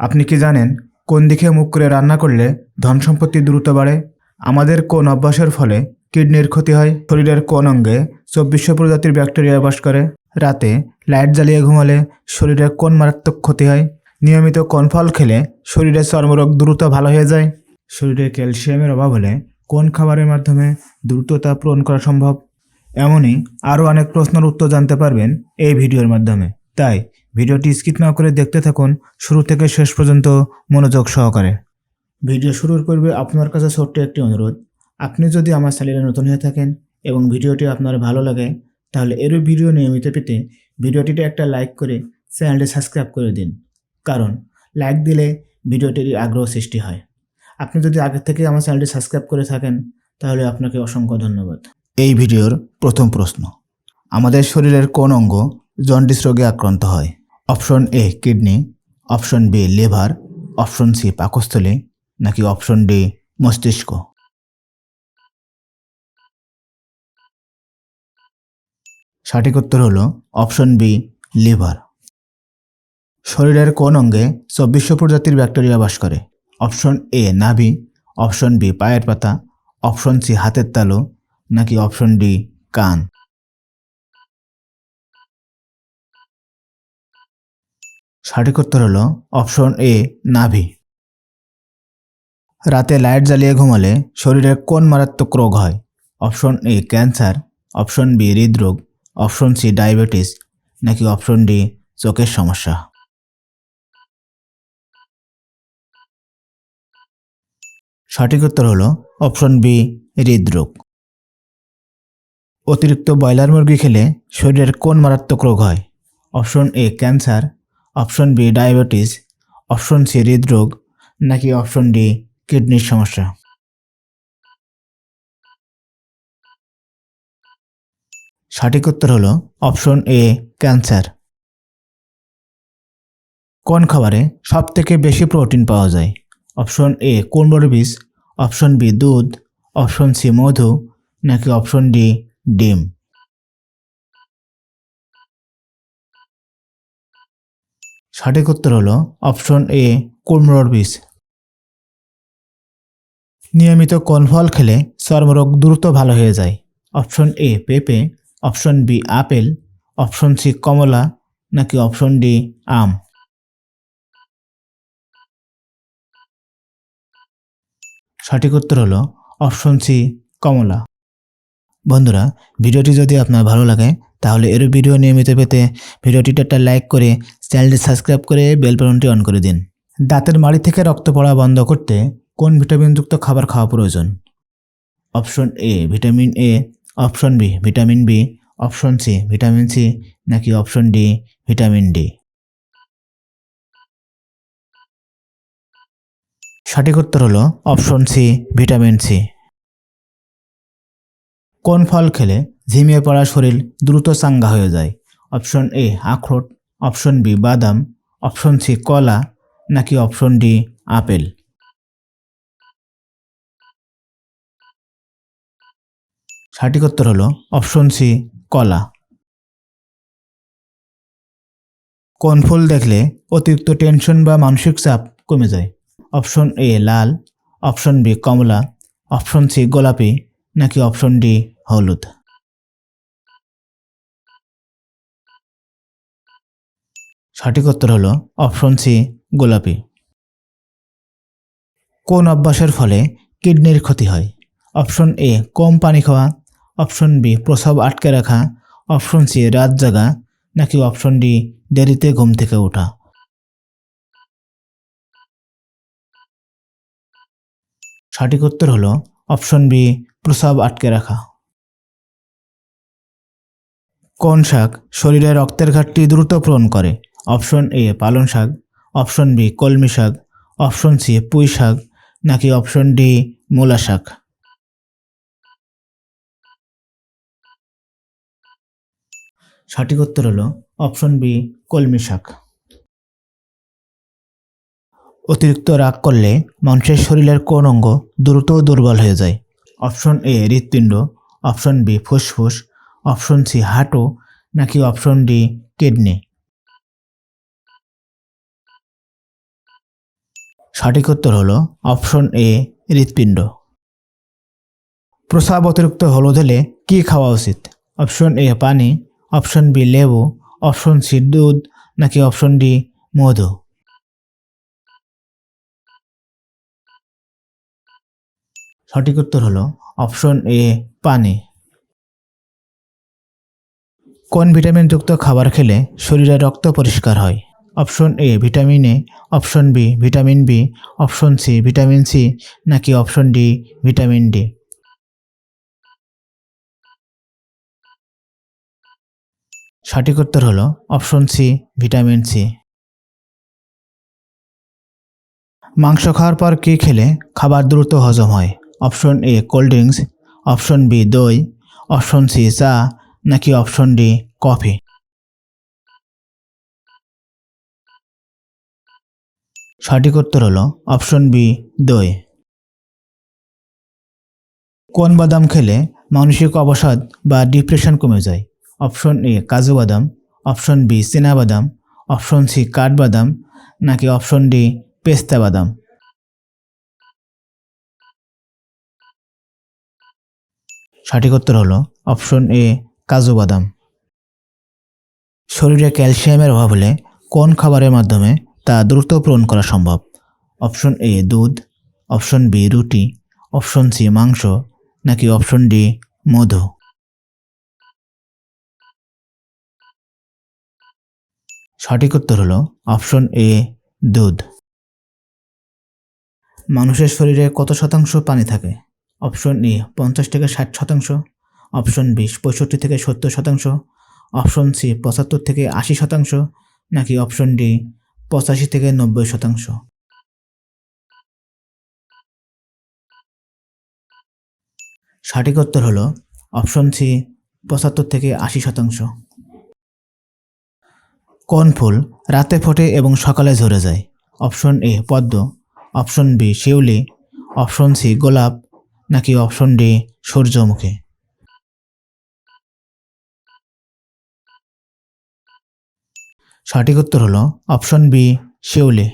আপনি কি জানেন কোন দিকে মুখ করে রান্না করলে ধন সম্পত্তি দ্রুত বাড়ে? আমাদের কোন অভ্যাসের ফলে কিডনির ক্ষতি হয়? শরীরের কোন অঙ্গে চব্বিশশো প্রজাতির ব্যাকটেরিয়া বাস করে? রাতে লাইট জ্বালিয়ে ঘুমালে শরীরের কোন মারাত্মক ক্ষতি হয়? নিয়মিত কোন ফল খেলে শরীরের চর্মরোগ দ্রুত ভালো হয়ে যায়? শরীরে ক্যালসিয়ামের অভাব হলে কোন খাবারের মাধ্যমে দ্রুত তা পূরণ করা সম্ভব? এমনই আরও অনেক প্রশ্নের উত্তর জানতে পারবেন এই ভিডিওর মাধ্যমে। তাই ভিডিওটি স্কিপ না করে দেখতে থাকুন। শুরু থেকে শেষ পর্যন্ত মনোযোগ সহকারে। ভিডিও শুরুর পূর্বে আপনার কাছে ছোট্ট একটি অনুরোধ। আপনি যদি আমার চ্যানেলে নতুন হয়ে থাকেন এবং ভিডিওটি আপনার ভালো লাগে, তাহলে এরও ভিডিও নিয়মিত পেতে ভিডিওটিতে একটা লাইক করে চ্যানেলটি সাবস্ক্রাইব করে দিন। কারণ লাইক দিলে ভিডিওটির আগ্রহ সৃষ্টি হয়। আপনি যদি আগে থেকে আমার চ্যানেলটি সাবস্ক্রাইব করে থাকেন, তাহলে আপনাকে অসংখ্য ধন্যবাদ। এই ভিডিওর প্রথম প্রশ্ন, আমাদের শরীরের কোন অঙ্গ জন্ডিস রোগে আক্রান্ত হয়? Option A kidney, option B liver, option C পাকস্থলী, নাকি অপশন ডি মস্তিষ্ক? সঠিক উত্তর হলো অপশন বি লিভার। শরীরের কোন অঙ্গে চব্বিশশো প্রজাতির ব্যাকটেরিয়া বাস করে? অপশন এ নাভি, অপশন বি পায়ের পাতা, অপশন সি হাতের তালু, নাকি অপশন ডি কান? সঠিক উত্তর হলো অপশন এ, নাভি। রাতে লাইট জ্বালিয়ে ঘুমালে শরীরের কোন মারাত্মক রোগ হয়? Option A, cancer. Option B, হৃদরোগ। Option C, diabetes. নাকি অপশন ডি, চোখের সমস্যা। সঠিক উত্তর হলো অপশন বি, হৃদরোগ। অতিরিক্ত ব্রয়লার মুরগি খেলে শরীরের কোন মারাত্মক রোগ হয়? Option A, cancer. Option B diabetes, option C হৃদরোগ, নাকি অপশন ডি কিডনির সমস্যা? সঠিক উত্তর হলো অপশন এ, ক্যান্সার। কোন খাবারে সব থেকে বেশি প্রোটিন পাওয়া যায়? অপশন এ কুমড়োর বীজ, অপশন বি, দুধ, অপশন সি, মধু, নাকি অপশন ডি, ডিম? সঠিক উত্তর হলো অপশন এ কুমড়োর বীজ। নিয়মিত কোন ফল খেলে চর্মরোগ দ্রুত ভালো হয়ে যায়? অপশন এ, পেঁপে, option B, apple, option C, কমলা, নাকি অপশন ডি, আম? সঠিক উত্তর হলো অপশন সি, কমলা। বন্ধুরা, ভিডিওটি যদি আপনার ভালো লাগে, তাহলে এর ভিডিও নিয়মিত পেতে ভিডিওটিতে একটা লাইক করে চ্যানেলটি সাবস্ক্রাইব করে বেল বাটনটি অন করে দিন। দাঁতের মাড়ি থেকে রক্ত পড়া বন্ধ করতে কোন ভিটামিনযুক্ত খাবার খাওয়া প্রয়োজন? Option A, vitamin A, option B, vitamin B, option C, vitamin C, নাকি অপশন ডি, ভিটামিন ডি? সঠিক উত্তর হলো অপশন সি, ভিটামিন সি। কোন ফল খেলে ঝিমিয়ে পড়া শরীর দ্রুত চাঙ্গা হয়ে যায়? অপশন এ, আখরোট, অপশন বি, বাদাম, অপশন সি, কলা, নাকি অপশন ডি, আপেল? সঠিক উত্তর হলো অপশন সি, কলা। কোন ফুল দেখলে অতিরিক্ত টেনশন বা মানসিক চাপ কমে যায়? অপশন এ, লাল, অপশন বি, কমলা, অপশন সি, গোলাপি, নাকি অপশন ডি হলুদ। সঠিক উত্তর হলো অপশন সি, গোলাপি। কোন অভ্যাসের ফলে কিডনির ক্ষতি হয়? অপশন এ, কম পানি খাওয়া। অপশন বি, প্রসব আটকে রাখা। অপশন সি, রাত জাগা। নাকি অপশন ডি, দেরিতে ঘুম থেকে ওঠা। সঠিক উত্তর হলো অপশন বি, প্রসাব আটকে রাখা। কোন শাক শরীরে রক্তের ঘাটতি দ্রুত পূরণ করে? অপশন এ, পালং শাক। অপশন বি, কলমি শাক। অপশন সি, পুঁই শাক। নাকি অপশন ডি, মূলা শাক? সঠিক উত্তর হলো অপশন বি, কলমি শাক। অতিরিক্ত রাগ করলে মানুষের শরীরের কোন অঙ্গ দ্রুত দুর্বল হয়ে যায়। অপশন এ, হৃৎপিণ্ড। অপশন বি, ফুসফুস। অপশন সি, হাঁটু, নাকি অপশন ডি, কিডনি? সঠিক উত্তর হলো অপশন এ, হৃৎপিণ্ড। প্রস্রাব অতিরিক্ত হলুদ হলে কী খাওয়া উচিত? অপশন এ, পানি, অপশন বি, লেবু, অপশন সি, দুধ, নাকি অপশন ডি, মধু? সঠিক উত্তর হলো অপশন এ, পানি। কোন ভিটামিনযুক্ত খাবার খেলে শরীরে রক্ত পরিষ্কার হয়? Option A vitamin A option B vitamin B option C vitamin C নাকি অপশন ডি ভিটামিন ডি সঠিক উত্তর হলো অপশন সি ভিটামিন সি মাংস খাওয়ার পর কী খেলে খাবার দ্রুত হজম হয়? Option A cold drinks. Option B দই। অপশন সি চা। নাকি অপশন ডি কফি সঠিক উত্তর হলো অপশন বি দই। কোন বাদাম খেলে মানসিক অবসাদ বা ডিপ্রেশন কমে যায়? অপশন এ কাজু বাদাম অপশন বি বাদাম অপশন সি কাঠবাদাম নাকি অপশন ডি পেস্তা বাদাম? সঠিক উত্তর হলো অপশন এ কাজু বাদাম। শরীরে ক্যালসিয়ামের অভাব হলে কোন খাবারের মাধ্যমে তা দ্রুত পূরণ করা সম্ভব? অপশন এ, দুধ। অপশন বি, রুটি। অপশন সি, মাংস। নাকি অপশন ডি, মধু? সঠিক উত্তর হলো অপশন এ, দুধ। মানুষের শরীরে কত শতাংশ পানি থাকে? অপশন এ পঞ্চাশ থেকে ষাট শতাংশ। অপশন বি পঁয়ষট্টি থেকে সত্তর শতাংশ। অপশন সি, পঁচাত্তর থেকে আশি শতাংশ, নাকি অপশন ডি, পঁচাশি থেকে নব্বই শতাংশ। সঠিক উত্তর হলো অপশন সি, পঁচাত্তর থেকে আশি শতাংশ। কোন ফুল রাতে ফোটে এবং সকালে ঝরে যায়? অপশন এ, পদ্ম। অপশন বি, শিউলি। অপশন সি, গোলাপ। নাকি অপশন ডি, সূর্যমুখী? সঠিক উত্তর হলো অপশন বি, শিউলি।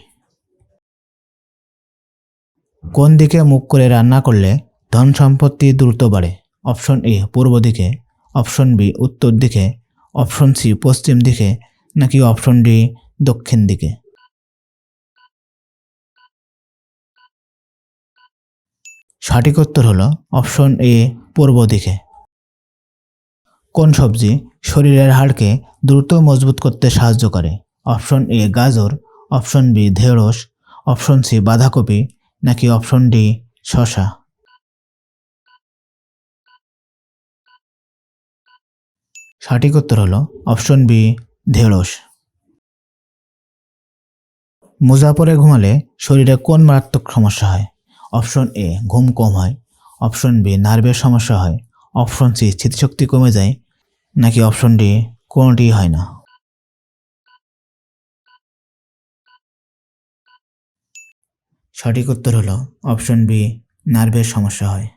কোন দিকে মুখ করে রান্না করলে ধন সম্পত্তি দ্রুত বাড়ে? অপশন এ, পূর্ব দিকে। অপশন বি, উত্তর দিকে। অপশন সি, পশ্চিম দিকে। নাকি অপশন ডি, দক্ষিণ দিকে? সঠিক উত্তর হলো অপশন এ, পূর্ব দিকে। কোন সবজি শরীরের হাড়কে দ্রুত মজবুত করতে সাহায্য করে? অপশন এ, গাজর, অপশন বি, ঢেঁড়স, অপশন সি, বাঁধাকপি, নাকি অপশন ডি শশা সঠিক উত্তর হলো অপশন বি, ঢেঁড়স। মোজা পরে ঘুমালে শরীরে কোন মারাত্মক সমস্যা হয়? অপশন এ, ঘুম কম হয়। অপশন বি, নার্ভের সমস্যা হয়। অপশন সি স্মৃতিশক্তি কমে যায়। নাকি অপশন ডি কোনোটি হয় না? সঠিক উত্তর হলো অপশন বি নার্ভের সমস্যা হয়।